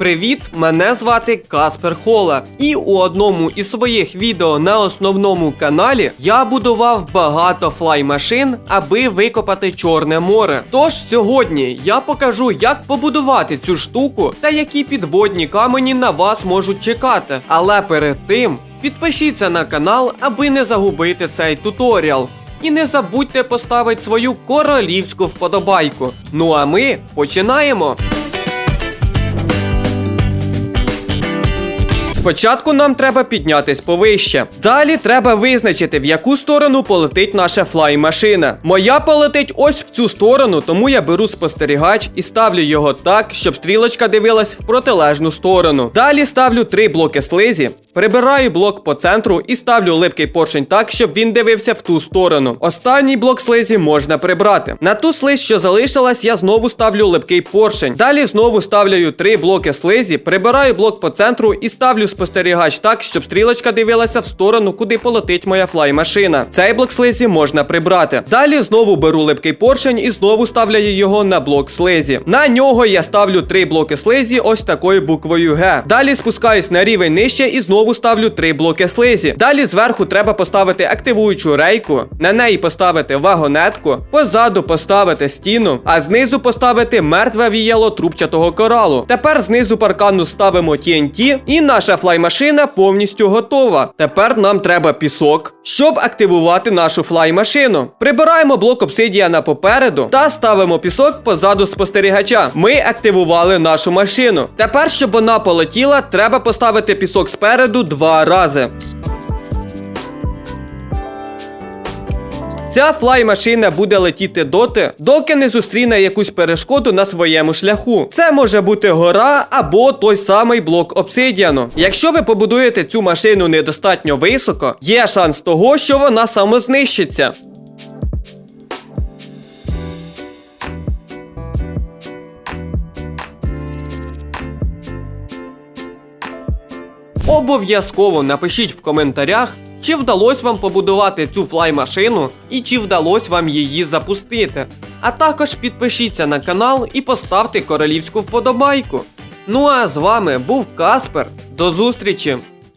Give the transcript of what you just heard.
Привіт, мене звати Каспер Хола. І у одному із своїх відео на основному каналі я будував багато флай-машин, аби викопати Чорне море. Тож сьогодні я покажу, як побудувати цю штуку та які підводні камені на вас можуть чекати. Але перед тим підпишіться на канал, аби не загубити цей туторіал. І не забудьте поставити свою королівську вподобайку. Ну а ми починаємо. Спочатку нам треба піднятись повище. Далі треба визначити, в яку сторону полетить наша флай-машина. Моя полетить ось в цю сторону, тому я беру спостерігач і ставлю його так, щоб стрілочка дивилась в протилежну сторону. Далі ставлю три блоки слизі. Прибираю блок по центру і ставлю липкий поршень так, щоб він дивився в ту сторону. Останній блок слизі можна прибрати. На ту слизь, що залишилась, я знову ставлю липкий поршень. Далі знову ставлю три блоки слизі, прибираю блок по центру і ставлю спостерігач так, щоб стрілочка дивилася в сторону, куди полетить моя флай-машина. Цей блок слизі можна прибрати. Далі знову беру липкий поршень і знову ставлю його на блок слизі. На нього я ставлю три блоки слизі ось такою буквою Г. Далі спускаюсь на рівень нижче і знову ставлю три блоки слизі. Далі зверху треба поставити активуючу рейку, на неї поставити вагонетку, позаду поставити стіну, а знизу поставити мертве віяло трубчатого коралу. Тепер знизу паркану ставимо TNT і наша флай-машина повністю готова. Тепер нам треба пісок, щоб активувати нашу флай-машину. Прибираємо блок обсидіана попереду та ставимо пісок позаду спостерігача. Ми активували нашу машину. Тепер, щоб вона полетіла, треба поставити пісок спереду два рази. Ця флай-машина буде летіти доти, доки не зустріне якусь перешкоду на своєму шляху. Це може бути гора або той самий блок обсидіану. Якщо ви побудуєте цю машину недостатньо високо, є шанс того, що вона самознищиться. Обов'язково напишіть в коментарях, чи вдалося вам побудувати цю флай-машину і чи вдалося вам її запустити. А також підпишіться на канал і поставте королівську вподобайку. Ну а з вами був Каспер. До зустрічі!